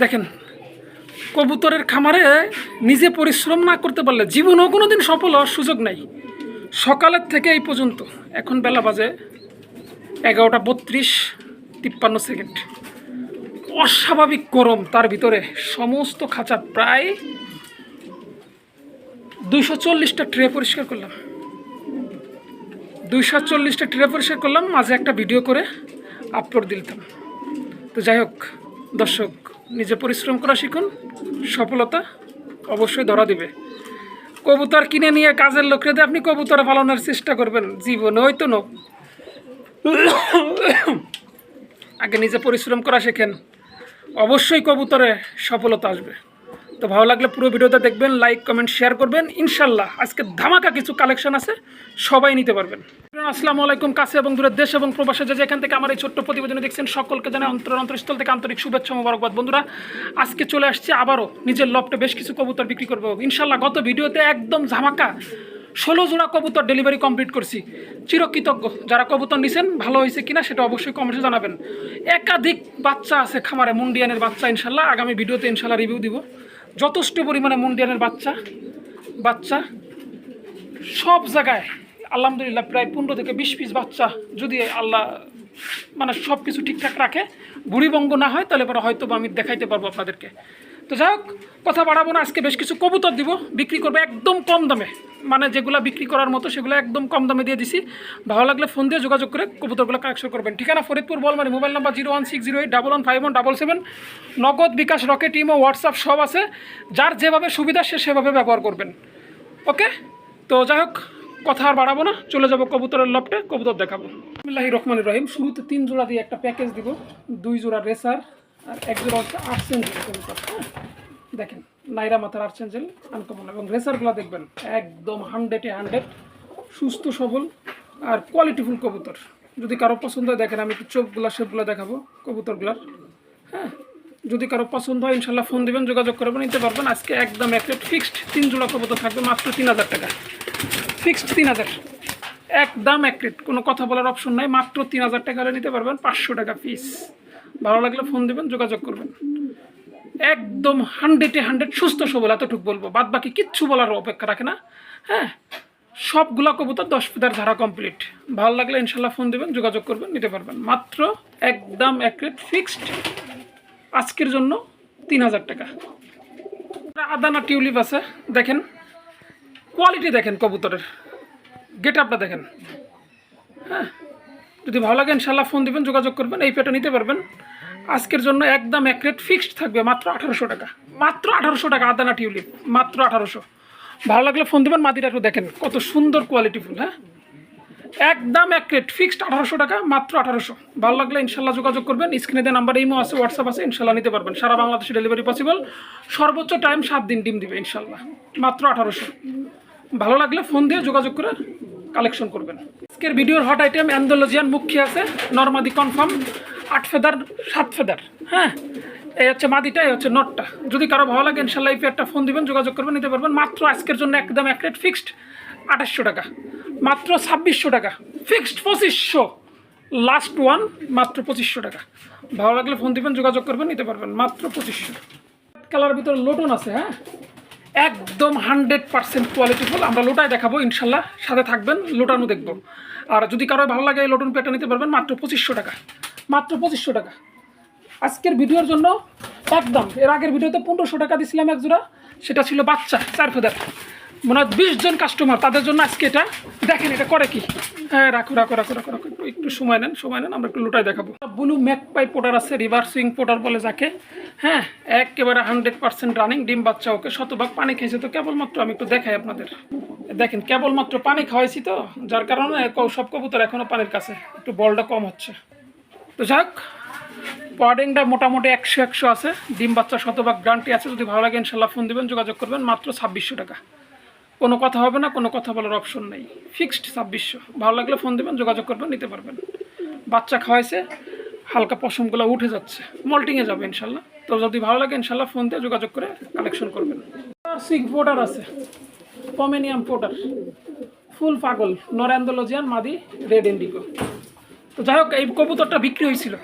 দেখেন, কবুতরের খামারে নিজে পরিশ্রম না করতে পারলে জীবনেও কোনো দিন সফল হওয়ার সুযোগ নাই। সকালের থেকে এই পর্যন্ত, এখন বেলা বাজে এগারোটা বত্রিশ তিপ্পান্ন সেকেন্ড। অস্বাভাবিক গরম তার ভিতরে, সমস্ত খাঁচা প্রায় দুইশো চল্লিশটা ট্রে পরিষ্কার করলাম। দুইশো চল্লিশটা ট্রে পরিষ্কার করলাম, মাঝে একটা ভিডিও করে আপলোড দিতাম। তো যাই হোক দর্শক, নিজে পরিশ্রম করা শিখুন, সফলতা অবশ্যই ধরা দিবে। কবুতর কিনে নিয়ে কাজের লোকরে দিয়ে আপনি কবুতর পালনের চেষ্টা করবেন, জীবনে হয়তো নো। আগে নিজে পরিশ্রম করা শেখেন, অবশ্যই কবুতরে সফলতা আসবে। তো ভালো লাগলে পুরো ভিডিওটা দেখবেন লাইক কমেন্ট শেয়ার করবেন। ইনশাল্লাহ আজকে ধামাকা কিছু কালেকশন আছে, সবাই নিতে পারবেন। আসসালামু আলাইকুম, কাছে এবং দূরের দেশ এবং প্রবাসে যে যেখান থেকে আমার এই ছোট্ট প্রতিবেদনে দেখছেন, সকলকে জানাই অন্তর অন্তরস্থল থেকে আন্তরিক শুভেচ্ছা মোবারকবাদ। বন্ধুরা, আজকে চলে আসছি আবারও নিজের লফটে বেশ কিছু কবুতর বিক্রি করব। ইনশাল্লাহ গত ভিডিওতে একদম ঝামাকা ষোলো জোড়া কবুতর ডেলিভারি কমপ্লিট করছি। চিরকৃতজ্ঞ। যারা কবুতর নিছেন, ভালো হয়েছে কিনা সেটা অবশ্যই কমেন্টে জানাবেন। একাধিক বাচ্চা আছে খামারে, মুন্ডিয়ানের বাচ্চা ইনশাল্লাহ আগামী ভিডিওতে ইনশাল্লাহ রিভিউ দিব। যথেষ্ট পরিমাণে মুন্ডিয়ানের বাচ্চা বাচ্চা সব জায়গায় আলহামদুলিল্লাহ প্রায় পনেরো থেকে বিশ পিস বাচ্চা যদি আল্লাহ মানে সব কিছু ঠিকঠাক রাখে, বুড়িবঙ্গ না হয়, তাহলে পরে হয়তো আমি দেখাইতে পারব আপনাদেরকে। তো যাই হোক, কথা বাড়াবো না, আজকে বেশ কিছু কবুতর দিব, বিক্রি করব একদম কম দামে। মানে যেগুলো বিক্রি করার মতো, সেগুলো একদম কম দামে দিয়ে দিছি। ভালো লাগলে ফোন দিয়ে যোগাযোগ করে কবুতরগুলো কালেকশন করবেন। ঠিকানা Faridpur Balmari, mobile number zero one six zero eight double one five one double seven. Nagad bKash, Rocket, imo, WhatsApp সব আছে। যার যেভাবে সুবিধা, সে সেভাবে ব্যবহার করবেন। ওকে? তো যাই হোক কথা আর বাড়াবো না। চলে যাব কবুতরের লপটে, কবুতর দেখাবো। বিসমিল্লাহির রহমান রহিম, শুরুতে তিন জোড়া দিয়ে একটা প্যাকেজ দিব। দুই জোড়া রেসার আর এক জোড়া হচ্ছে আর্সেঞ্জেল কবুতর হ্যাঁ? দেখেন, নাইরা মাথার আর্সেঞ্জেল আনকমন এবং রেসারগুলো দেখবেন, একদম হান্ড্রেডে হান্ড্রেড সুস্থ, সবল আর কোয়ালিটিফুল কবুতর। যদি কারও পছন্দ হয়, দেখেন, আমি একটু চোখগুলো, শেপগুলো দেখাবো কবুতরগুলার হ্যাঁ? যদি কারও পছন্দ হয় ইনশাল্লাহ ফোন দেবেন, যোগাযোগ করবেন নিতে পারবেন। আজকে একদম একটা ফিক্সড তিন জোড়া কবুতর থাকবে, মাত্র তিন হাজার টাকা। ফিক্সড তিন হাজার। একদম এক রেট কোনো কথা বলার অপশন নাই, মাত্র তিন হাজার টাকা হলে নিতে পারবেন, পাঁচশো টাকা ফিস ভালো লাগলে ফোন দেবেন, যোগাযোগ করবেন। একদম হান্ড্রেডে হান্ড্রেড সুস্থ সবল, এতটুকু বলব। বাদ বাকি কিচ্ছু বলার অপেক্ষা রাখে না। হ্যাঁ সবগুলো কবুতর দশ ফিটার ধারা কমপ্লিট ভালো লাগলে ইনশাল্লাহ ফোন দেবেন, যোগাযোগ করবেন, নিতে পারবেন। মাত্র একদম এক ফিক্সড আজকের জন্য তিন হাজার টাকা। আদানা টিউলিপ আছে, দেখেন। কোয়ালিটি দেখেন কবুতরের। গেট আপটা দেখেন। হ্যাঁ? যদি ভালো লাগে ইনশাল্লাহ ফোন দেবেন, যোগাযোগ করবেন, এই পেটা নিতে পারবেন। আজকের জন্য একদম এক রেট ফিক্সড থাকবে, মাত্র আঠারোশো টাকা। মাত্র আঠারোশো টাকা আদানা টিউলিপ, মাত্র আঠারোশো। ভালো লাগলে ফোন দেবেন মাদিটা একটু দেখেন, কত সুন্দর কোয়ালিটি ফুল হ্যাঁ? একদম এক রেট ফিক্সড আঠারোশো টাকা, মাত্র আঠারোশো। ভালো লাগলে ইনশাল্লাহ যোগাযোগ করবেন, স্ক্রিনে দেওয়া নাম্বার ইমো আছে হোয়াটসঅ্যাপ আছে ইনশাল্লাহ নিতে পারবেন। সারা বাংলাদেশে ডেলিভারি পসিবল সর্বোচ্চ টাইম সাত দিন ডিম দিবে ইনশাল্লাহ মাত্র আঠারোশো। ভালো লাগলে ফোন দিয়ে যোগাযোগ করে কালেকশন করবেন। আজকের ভিডিওর হট আইটেম অ্যান্ডোলজিয়ান মুখী আছে নর্মাদি কনফার্ম আট ফেদার, সাত ফেদার হ্যাঁ? এই হচ্ছে মাদিটা, এই হচ্ছে নটটা যদি কারও ভালো লাগে, ইনশাল্লাহ এই একটা ফোন দিবেন, যোগাযোগ করবেন, নিতে পারবেন। মাত্র আজকের জন্য একদম এক রেট ফিক্সড আঠাশশো টাকা। মাত্র ছাব্বিশশো টাকা। ফিক্সড পঁচিশশো। লাস্ট ওয়ান মাত্র পঁচিশশো টাকা। ভালো লাগলে ফোন দিবেন, যোগাযোগ করবেন, নিতে পারবেন। মাত্র পঁচিশশো। কালারের ভিতরে লোটন আছে হ্যাঁ? একদম হান্ড্রেড পার্সেন্ট কোয়ালিটিফুল আমরা লোটায় দেখাবো, ইনশাল্লাহ। সাথে থাকবেন, লোটানো দেখব। আর যদি কারও ভালো লাগে লোটন পেটা নিতে পারবেন, মাত্র পঁচিশশো টাকা। মাত্র পঁচিশশো টাকা। আজকের ভিডিওর জন্য একদম, এর আগের ভিডিওতে পনেরোশো টাকা দিছিলাম এক জোড়া সেটা ছিল বাচ্চা, চার ফেদার। মনে হয় বিশ জন কাস্টমার তাদের জন্য আজকে এটা। দেখেন এটা করে কি। হ্যাঁ রাখো রাখো রাখো রাখো রাখো। একটু- সময় নেন সময় নেন, আমরা একটু লোটায় দেখাবো। ব্লু ম্যাক পাই পোটার আছে রিভার সুইং পোটার বলে যাকে। হ্যাঁ একেবারে হান্ড্রেড পার্সেন্ট রানিং ডিম বাচ্চা, ওকে শতভাগ পানি খেয়েছে তো কেবলমাত্র আমি একটু দেখাই আপনাদের। দেখেন, কেবলমাত্র পানি খাওয়াইছি তো, যার কারণে সব কবুতর এখনও পানির কাছে, একটু বলটা কম হচ্ছে। তো যাক পার্ডিংটা মোটামুটি একশো একশো আছে, ডিম বাচ্চা শতভাগ গ্যারান্টি আছে। যদি ভালো লাগে ইনশাল্লাহ ফোন দেবেন, যোগাযোগ করবেন, মাত্র ছাব্বিশশো টাকা। কোনো কথা হবে না, কোনো কথা বলার অপশন নেই। ফিক্সড ছাব্বিশশো। ভালো লাগলে ফোন দেবেন, যোগাযোগ করবেন, নিতে পারবেন। বাচ্চা খাওয়াইছে, হালকা পশমগুলো উঠে যাচ্ছে। মল্টিংয়ে যাবে ইনশাল্লাহ তো যদি ভালো লাগে, ইনশাল্লাহ ফোন দিয়ে যোগাযোগ করে কালেকশন করবেন। আর আছে পমেনিয়াম পোটার ফুল পাগল, নরেন্দ্রলজিয়ান, মাদি রেড ইন্ডিগো তো যাই হোক, এই কবুতরটা বিক্রি হয়েছিল।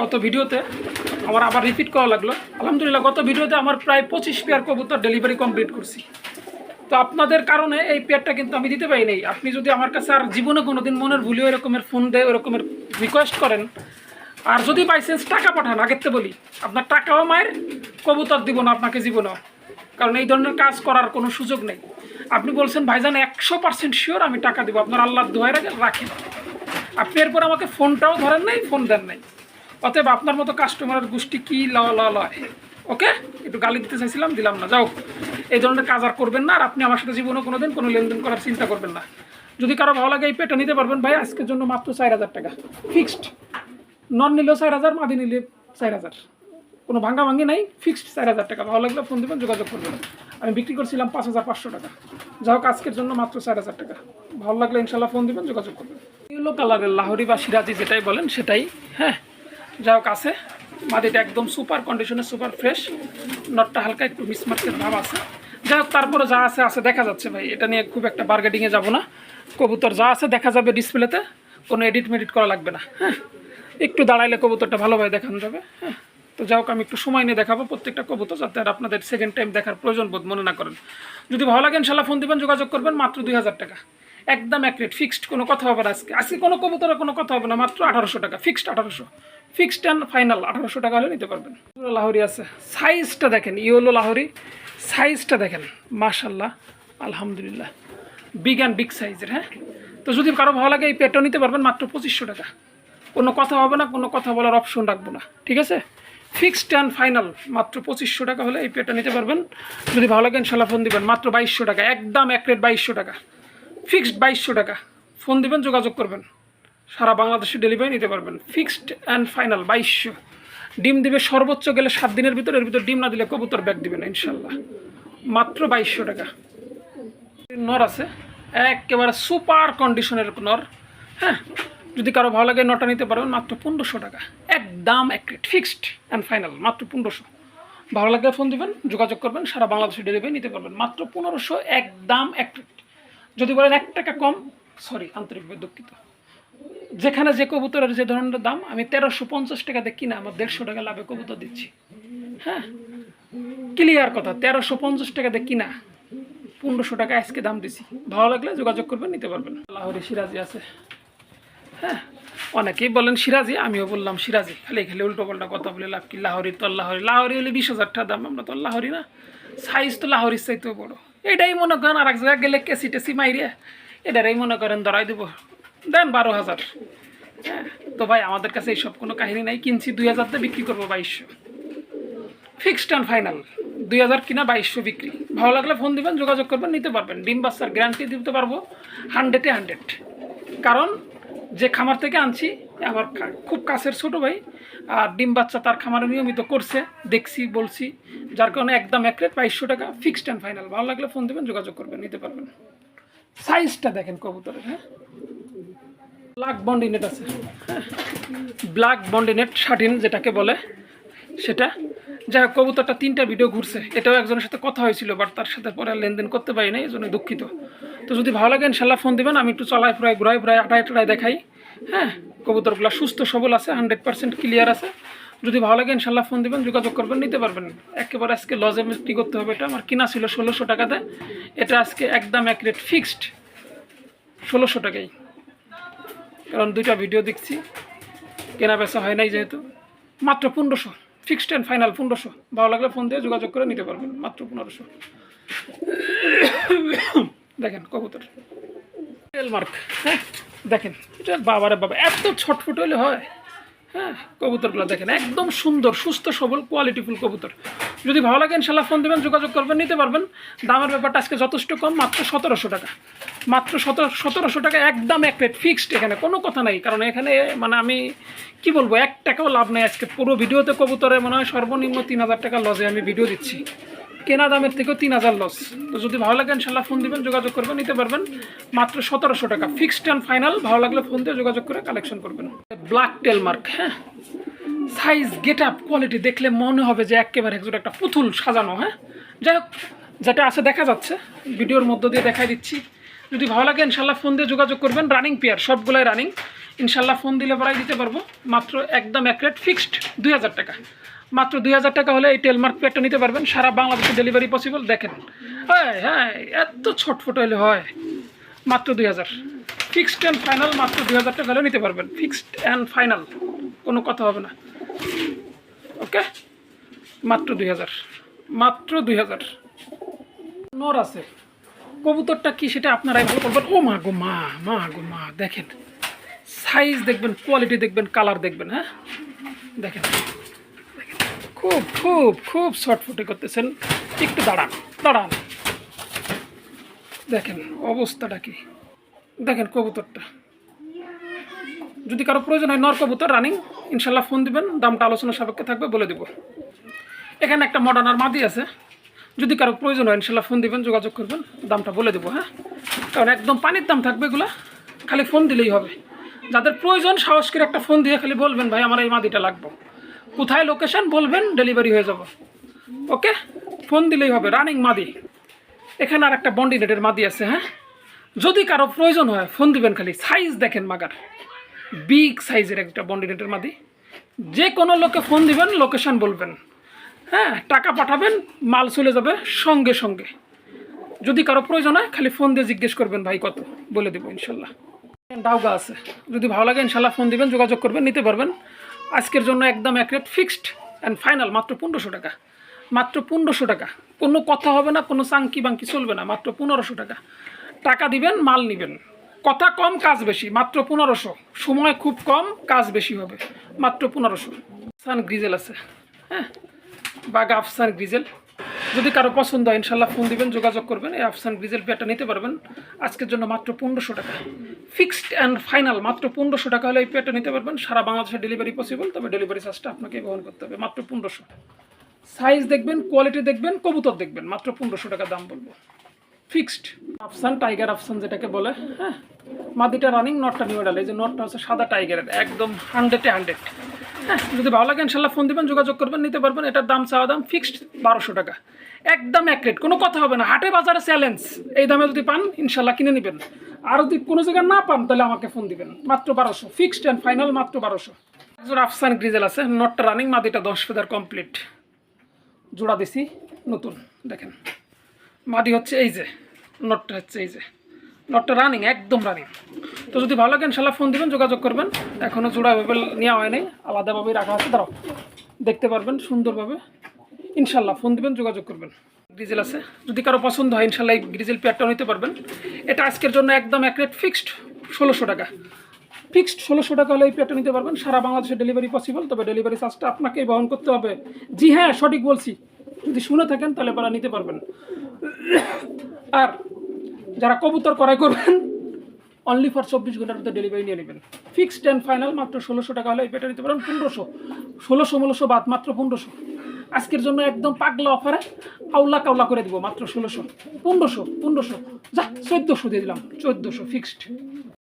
গত ভিডিওতে আমার আবার রিপিট করা লাগল। আলহামদুলিল্লাহ, গত ভিডিওতে আমার প্রায় পঁচিশ পেয়ার কবুতর ডেলিভারি কমপ্লিট করছি। তো আপনাদের কারণে এই পেয়ারটা কিন্তু আমি দিতে পারি নাই। আপনি যদি আমার কাছে আর জীবনে কোনোদিন মনের ভুলে এরকমের ফোন দেয় ওরকমের রিকোয়েস্ট করেন আর যদি বাই চান্স টাকা পাঠান, আগের থেকে বলি, আপনার টাকাও মায়ের কবুতর দিব না আপনাকে জীবনেও। কারণ এই ধরনের কাজ করার কোনো সুযোগ নেই। আপনি বলছেন, ভাইজান, একশো পার্সেন্ট শিওর আমি টাকা দিব। আপনার আল্লাহ দোয়াই রাখেন আপনি এরপর আমাকে ফোনটাও ধরেন নাই, ফোন দেন নাই। অতএব আপনার মতো কাস্টমারের গোষ্ঠী কী ল ল ওকে? একটু গালি দিতে চাইছিলাম, দিলাম না। যাও এই ধরনের কাজ আর করবেন না। আর আপনি আমার সাথে জীবনে কোনো দিন কোনো লেনদেন করার চিন্তা করবেন না। যদি কারও ভালো লাগে এই পেটা নিতে পারবেন। ভাই, আজকের জন্য মাত্র চার হাজার টাকা। ফিক্সড নন নিলেও চার হাজার, মাদি নিলে চার হাজার। কোনো ভাঙ্গা ভাঙ্গি নাই ফিক্সড চার হাজার টাকা। ভালো লাগলে ফোন দেবেন, যোগাযোগ করবেন আমি বিক্রি করছিলাম পাঁচ হাজার পাঁচশো টাকা। যা হোক, আজকের জন্য মাত্র চার হাজার টাকা। ভালো লাগলে ইনশাল্লাহ ফোন দেবেন, যোগাযোগ করবেন। ইয়েলো কালারের লাহরি বা সিরাজি যেটাই বলেন, সেটাই হ্যাঁ। যা হোক, আছে। মাদিটা একদম সুপার কন্ডিশনে সুপার ফ্রেশ নটটা হালকা একটু মিসমার্কের ভাব আছে। যাই হোক, তারপরে যা আছে আছে, দেখা যাচ্ছে ভাই। এটা নিয়ে খুব একটা বার্গেটিংয়ে যাব না। কবুতর যা আছে, দেখা যাবে ডিসপ্লেতে কোনো এডিট মেডিট করা লাগবে না হ্যাঁ। একটু দাঁড়াইলে কবুতরটা ভালোভাবে দেখানো যাবে হ্যাঁ। তো যাই হোক, আমি একটু সময় নিয়ে দেখাবো প্রত্যেকটা কবুতর যাতে আর আপনাদের সেকেন্ড টাইম দেখার প্রয়োজন বোধ মনে না করেন। যদি ভালো লাগে ইনশাল্লাহ ফোন দিবেন, যোগাযোগ করবেন, মাত্র দুই হাজার টাকা। একদম এক রেট ফিক্সড কোনো কথা হবে না আজকে। আজকে কোনো কবুতরের কোনো কথা হবে না, মাত্র আঠারোশো টাকা ফিক্সড আঠারোশো। ফিক্সড অ্যান্ড ফাইনাল আঠারোশো টাকা হলে নিতে পারবেন। লাহরি আছে। সাইজটা দেখেন, ইয়েলো লাহরি। সাইজটা দেখেন মাশাল্লাহ আলহামদুলিল্লাহ। বিগ অ্যান্ড বিগ সাইজের হ্যাঁ। তো যদি কারও ভালো লাগে, এই পেটও নিতে পারবেন, মাত্র পঁচিশশো টাকা। কোনো কথা হবে না, কোনো কথা বলার অপশন রাখব না, ঠিক আছে? ফিক্সড অ্যান্ড ফাইনাল মাত্র পঁচিশশো টাকা হলে এই পেটা নিতে পারবেন। যদি ভালো লাগে ইনশাল্লাহ ফোন দিবেন, মাত্র বাইশশো টাকা, একদম এক রেট বাইশশো টাকা। ফিক্সড বাইশশো টাকা। ফোন দিবেন, যোগাযোগ করবেন। সারা বাংলাদেশে ডেলিভারি নিতে পারবেন। ফিক্সড অ্যান্ড ফাইনাল বাইশশো। ডিম দিবে সর্বোচ্চ গেলে সাত দিনের ভিতর, এর ভিতর ডিম না দিলে কবুতর ব্যাগ দিবেন ইনশাল্লাহ। মাত্র বাইশশো টাকা। নর আছে। একেবারে সুপার কন্ডিশনের নর। হ্যাঁ? যদি কারও ভালো লাগে নটা নিতে পারবেন, মাত্র পনেরোশো টাকা। একদম এক ফিক্সড অ্যান্ড ফাইনাল মাত্র পনেরোশো। ভালো লাগলে ফোন দিবেন, যোগাযোগ করবেন, সারা বাংলাদেশে ডেলিভারি নিতে পারবেন, মাত্র পনেরোশো, একদম এক যদি বলেন এক টাকা কম সরি আন্তরিকভাবে দুঃখিত। যেখানে যে কবুতরের যে ধরনের দাম, আমি তেরোশো পঞ্চাশ টাকা টাকাতে কিনা আমার দেড়শো টাকা লাভে কবুতর দিচ্ছি। হ্যাঁ? ক্লিয়ার কথা, তেরোশো পঞ্চাশ টাকাতে কিনা, পনেরোশো টাকা আজকে দাম দিছি। ভালো লাগলে যোগাযোগ করবেন, নিতে পারবেন। লাহোরি সিরাজি আছে। হ্যাঁ অনেকেই বলেন সিরাজি, আমিও বললাম সিরাজি। খালি খালি উল্টো পাল্টা কথা বলে লাভ কি? লাহরি তো লাহরি লাহোরি হলে বিশ হাজার টাকা দাম, আমরা তো লাহরি না। সাইজ তো লাহোরির চাইতেও বড়। এটাই মনে করেন আর এক জায়গায় গেলে কেসি টেসি মাইরে এটারাই মনে করেন ধরাই দেবো। দেন বারো হাজার। হ্যাঁ তো ভাই, আমাদের কাছে এইসব কোনো কাহিনী নাই। কিনছি দুই হাজারতে বিক্রি করব বাইশশো। Fixed and final. দুই হাজার কিনা বাইশশো বিক্রি। ভালো লাগলে ফোন দিবেন, যোগাযোগ করবেন, নিতে পারবেন। ডিম গ্যারান্টি দিতে পারব। হান্ড্রেডে হান্ড্রেড কারণ যে খামার থেকে আনছি, আমার খুব কাছের ছোটো ভাই, আর ডিম বাচ্চা তার খামারে নিয়মিত করছে, দেখছি, বলছি, যার কারণে একদম এক রেট, বাইশশো টাকা ফিক্সড অ্যান্ড ফাইনাল ভালো লাগলে ফোন দিবেন, যোগাযোগ করবেন, নিতে পারবেন। সাইজটা দেখেন কবুতরের হ্যাঁ? ব্ল্যাক বন্ডিনেট আছে। হ্যাঁ ব্ল্যাক বন্ডিনেট শার্টিন যেটাকে বলে, সেটা। যাই হোক, কবুতরটা তিনটা ভিডিও ঘুরছে। এটাও একজনের সাথে কথা হয়েছিল বাট তার সাথে পরে লেনদেন করতে পারি না এই জন্য দুঃখিত। তো যদি ভালো লাগে, ইনশাল্লাহ ফোন দিবেন। আমি একটু চলাই ফ্রাই, ঘুরাই ফ্রাই, আটাই টাটাই দেখাই। হ্যাঁ কবুতরগুলো সুস্থ, সবল আছে হান্ড্রেড পার্সেন্ট ক্লিয়ার আছে। যদি ভালো লাগে, ইনশাল্লাহ ফোন দিবেন, যোগাযোগ করবেন, নিতে পারবেন। একেবারে আজকে লজে বিক্রি করতে হবে এটা। আমার কিনা ছিল ষোলোশো টাকাতে এটা আজকে একদম এক রেট ফিক্সড ষোলোশো টাকাই। কারণ দুইটা ভিডিও দেখছি। কেনা বেচা হয় নাই যেহেতু। মাত্র পনেরোশো ফিক্সড অ্যান্ড ফাইনাল পনেরোশো। ভালো লাগলে ফোন দিয়ে যোগাযোগ করে নিতে পারবেন, মাত্র পনেরোশো। দেখেন কবুতর। মার্ক হ্যাঁ? দেখেন, এটা বাবারে বাবা, এত ছটফট হলে হয়। হ্যাঁ কবুতরগুলো দেখেন, একদম সুন্দর, সুস্থ, সবল কোয়ালিটিফুল কবুতর। যদি ভালো লাগে ইনশাল্লাহ ফোন দেবেন, যোগাযোগ করবেন, নিতে পারবেন। দামের ব্যাপারটা আজকে যথেষ্ট কম, মাত্র সতেরোশো টাকা। মাত্র সতেরো, সতেরোশো টাকা একদম এক রেট ফিক্সড এখানে, কোনো কথা নাই। কারণ এখানে মানে আমি কি বলব, এক টাকাও লাভ নেই আজকে। পুরো ভিডিওতে কবুতরে মনে হয় সর্বনিম্ন তিন হাজার টাকা লজে আমি ভিডিও দিচ্ছি। কেনা দামের থেকেও তিন হাজার লস তো যদি ভালো লাগে ইনশাল্লাহ ফোন দিবেন, যোগাযোগ করবেন, নিতে পারবেন। মাত্র সতেরোশো টাকা। ফিক্সড অ্যান্ড ফাইনাল ভালো লাগলে ফোন দিয়ে যোগাযোগ করে কালেকশন করবেন। ব্ল্যাক টেল মার্ক হ্যাঁ? সাইজ গেট আপ কোয়ালিটি দেখলে মনে হবে যে একেবারে একজন একটা পুতুল সাজানো হ্যাঁ? যাই হোক, যেটা আছে দেখা যাচ্ছে। ভিডিওর মধ্য দিয়ে দেখাই দিচ্ছি। যদি ভালো লাগে ইনশাল্লাহ ফোন দিয়ে যোগাযোগ করবেন। রানিং পেয়ার সবগুলাই রানিং ইনশাল্লাহ ফোন দিলে পরাই দিতে পারব। মাত্র একদম এক ফিক্সড দুই হাজার টাকা। মাত্র দুই হাজার টাকা হলে এই টেলমার্ক প্যাডটা নিতে পারবেন। সারা বাংলাদেশে ডেলিভারি পসিবল দেখেন। হ্যাঁ হ্যাঁ এত ছটফট হলে হয়। মাত্র দুই হাজার। ফিক্সড অ্যান্ড ফাইনাল মাত্র দুই হাজার টাকা হলে নিতে পারবেন। ফিক্সড অ্যান্ড ফাইনাল কোনো কথা হবে না। ওকে? মাত্র দুই হাজার। মাত্র দুই হাজার। নর আছে। কবুতরটা কি সেটা আপনারাই ভালো করবেন ও মা গো মা মা গো মা, দেখেন। সাইজ দেখবেন কোয়ালিটি দেখবেন কালার দেখবেন হ্যাঁ? দেখেন। খুব খুব খুব শর্টফুটে করতেছেন। একটু দাঁড়ান দাঁড়ান। দেখেন, অবস্থাটা কি? দেখেন কবুতরটা। যদি কারও প্রয়োজন হয় নর কবুতর রানিং ইনশাল্লাহ ফোন দিবেন, দামটা আলোচনা সাপেক্ষে থাকবে, বলে দিব। এখানে একটা মডার্ন আর মাদি আছে। যদি কারও প্রয়োজন হয়, ইনশাল্লাহ ফোন দিবেন, যোগাযোগ করবেন, দামটা বলে দেবো হ্যাঁ? কারণ একদম পানির দাম থাকবে এগুলো, খালি ফোন দিলেই হবে। যাদের প্রয়োজন সাহস করে একটা ফোন দিয়ে খালি বলবেন, ভাই, আমার এই মাদিটা লাগবে। কোথায় লোকেশন বলবেন ডেলিভারি হয়ে যাব। ওকে ফোন দিলেই হবে রানিং মাদি। এখানে আর একটা বন্ডিনেটের মাদি আছে হ্যাঁ? যদি কারও প্রয়োজন হয় ফোন দিবেন খালি। সাইজ দেখেন মাগার। বিগ সাইজের একটা বন্ডিনেটের মাদি। যে কোনো লোকে ফোন দিবেন লোকেশন বলবেন। হ্যাঁ? টাকা পাঠাবেন, মাল চলে যাবে সঙ্গে সঙ্গে। যদি কারও প্রয়োজন হয়, খালি ফোন দিয়ে জিজ্ঞেস করবেন, ভাই, কত? বলে দেবো ইনশাল্লাহ। ডাউগা আছে। যদি ভালো লাগে, ইনশাল্লাহ ফোন দিবেন, যোগাযোগ করবেন, নিতে পারবেন। আজকের জন্য একদম এক রেট ফিক্সড অ্যান্ড ফাইনাল মাত্র পনেরোশো টাকা। মাত্র পনেরোশো টাকা। কোনো কথা হবে না, কোনো চাঙ্কি বাঙ্কি চলবে না, মাত্র পনেরোশো টাকা। টাকা দিবেন, মাল নিবেন। কথা কম, কাজ বেশি, মাত্র পনেরোশো। সময় খুব কম, কাজ বেশি হবে, মাত্র পনেরোশো। সান গ্রিজেল আছে হ্যাঁ? বা আফসান গ্রিজেল। যদি কারও পছন্দ হয়, ইনশাল্লাহ ফোন দিবেন, যোগাযোগ করবেন, এই আফসান গ্রিজেল প্যাডটা নিতে পারবেন। আজকের জন্য মাত্র পনেরোশো টাকা। ফিক্সড অ্যান্ড ফাইনাল মাত্র পনেরোশো টাকা হলে এই প্যাডটা নিতে পারবেন। সারা বাংলাদেশে ডেলিভারি পসিবল তবে ডেলিভারি চার্জটা আপনাকে বহন করতে হবে। মাত্র পনেরোশো। সাইজ দেখবেন কোয়ালিটি দেখবেন, কবুতর দেখবেন। মাত্র পনেরোশো টাকা দাম বলব। ফিক্সড আফসান টাইগার আফসান যেটাকে বলে হ্যাঁ? মাদিটা রানিং নটটা নিউ ডালে এই যে নটটা হচ্ছে সাদা টাইগারের একদম হান্ড্রেডে হান্ড্রেড যদি ভালো লাগে ইনশাল্লাহ ফোন দেবেন, যোগাযোগ করবেন, নিতে পারবেন। এটার দাম, চাওয়া দাম ফিক্সড বারোশো টাকা। একদম এক রেট কোনো কথা হবে না। হাটে বাজারে চ্যালেঞ্জ এই দামে যদি পান, ইনশাল্লাহ কিনে নেবেন। আর যদি কোনো জায়গায় না পান, তাহলে আমাকে ফোন দিবেন। মাত্র বারোশো। ফিক্সড অ্যান্ড ফাইনাল মাত্র বারোশো। একজন আফসান গ্রিজেল আছে নটটা রানিং মাদিটা দশ ফেদার কমপ্লিট জোড়া দিছি, নতুন, দেখেন। মাদি হচ্ছে এই যে নটটা হচ্ছে এই যে। নটটা রানিং একদম রানিং তো যদি ভালো লাগে ইনশাল্লাহ ফোন দিবেন, যোগাযোগ করবেন। এখনও জোড়া অ্যাভেলেবল নেওয়া হয়নি আলাদাভাবেই রাখা আছে, দাঁড়াও। দেখতে পারবেন সুন্দরভাবে। ইনশাল্লাহ ফোন দিবেন, যোগাযোগ করবেন। গ্রিজেল আছে। যদি কারও পছন্দ হয়, ইনশাল্লাহ এই গ্রিজেল পেয়ারটাও নিতে পারবেন। এটা আজকের জন্য একদম এক রেট ফিক্সড ষোলোশো টাকা। ফিক্সড ষোলোশো টাকা হলে এই পেয়ারটা নিতে পারবেন। সারা বাংলাদেশে ডেলিভারি পসিবল তবে ডেলিভারি চার্জটা আপনাকেই বহন করতে হবে। জি হ্যাঁ সঠিক বলছি। যদি শুনে থাকেন, তাহলে পরে নিতে পারবেন। আর যারা কবুতর ক্রয় করবেন অনলি ফর চব্বিশ ঘণ্টার মধ্যে ডেলিভারি নিয়ে নেবেন। ফিক্সড অ্যান্ড ফাইনাল মাত্র ষোলোশো টাকা হলে এই ব্যাটারি নিতে পারেন পনেরোশো। ষোলোশো ষোলোশো বাদ মাত্র পনেরোশো। আজকের জন্য একদম পাগলা অফারে আউলা কাউলা করে দিব মাত্র ষোলোশো। পনেরোশো পনেরোশো। যা, চোদ্দোশো দিয়ে দিলাম, চোদ্দোশো ফিক্সড